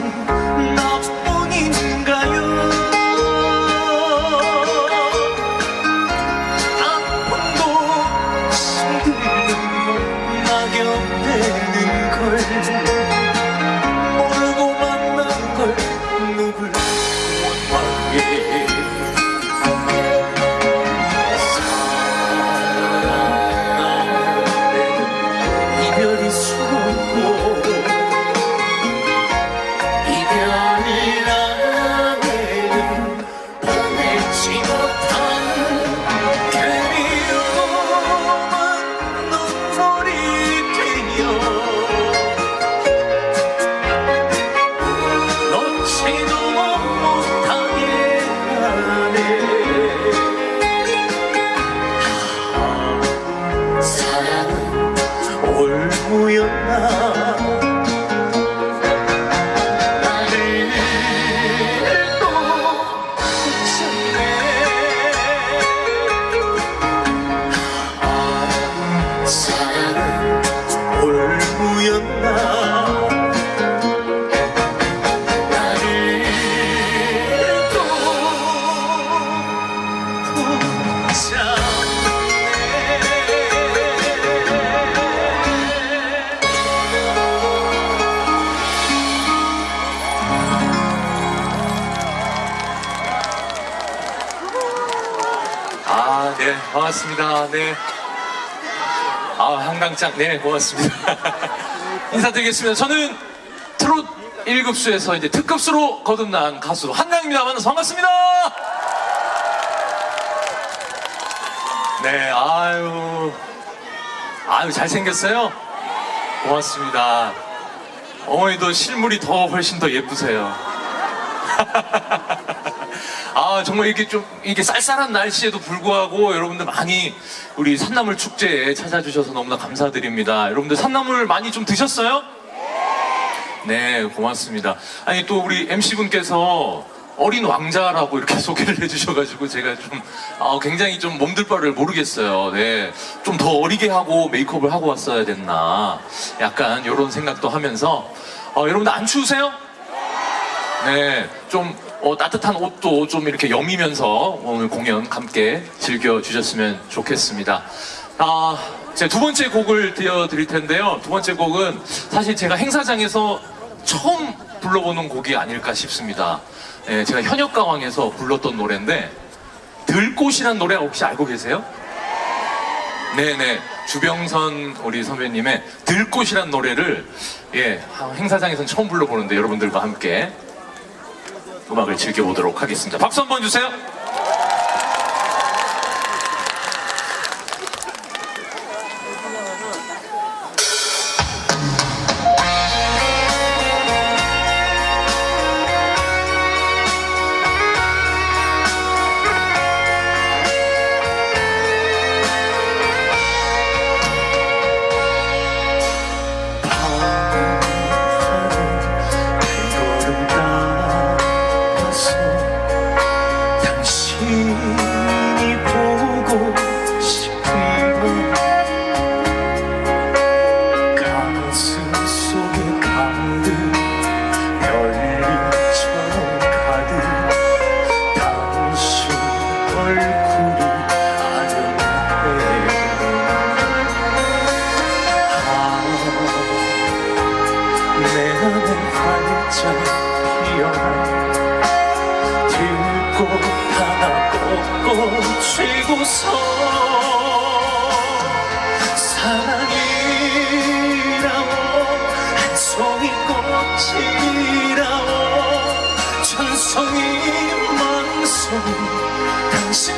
love. 사랑은 올무였 반갑습니다. 네. 아, 한강장, 네, 고맙습니다. 인사드리겠습니다. 저는 트롯 1급수에서 이제 특급수로 거듭난 가수 한강입니다. 만나서 반갑습니다. 네, 아유. 아유, 잘생겼어요? 고맙습니다. 어머니도 실물이 더 훨씬 더 예쁘세요. 아 정말 이렇게 좀 이게 쌀쌀한 날씨에도 불구하고 여러분들 많이 우리 산나물 축제에 찾아주셔서 너무나 감사드립니다. 여러분들 산나물 많이 좀 드셨어요? 네 고맙습니다. 아니 또 우리 MC 분께서 어린 왕자라고 이렇게 소개를 해주셔가지고 제가 좀 아, 굉장히 좀 몸둘 바를 모르겠어요. 네, 좀 더 어리게 하고 메이크업을 하고 왔어야 됐나 약간 이런 생각도 하면서 어, 여러분들 안 추우세요? 네, 좀 어, 따뜻한 옷도 좀 이렇게 여미면서 오늘 공연 함께 즐겨주셨으면 좋겠습니다. 아, 제 두 번째 곡을 들려드릴 텐데요. 두 번째 곡은 사실 제가 행사장에서 처음 불러보는 곡이 아닐까 싶습니다. 예, 제가 현역가왕에서 불렀던 노래인데 들꽃이란 노래 혹시 알고 계세요? 네네 주병선 우리 선배님의 들꽃이란 노래를 예 행사장에서 처음 불러보는데 여러분들과 함께 음악을 즐겨보도록 하겠습니다. 박수 한번 주세요. 꽃 하나 쥐고서 사랑이라고 한 송이 지라오 천성이 망성 당신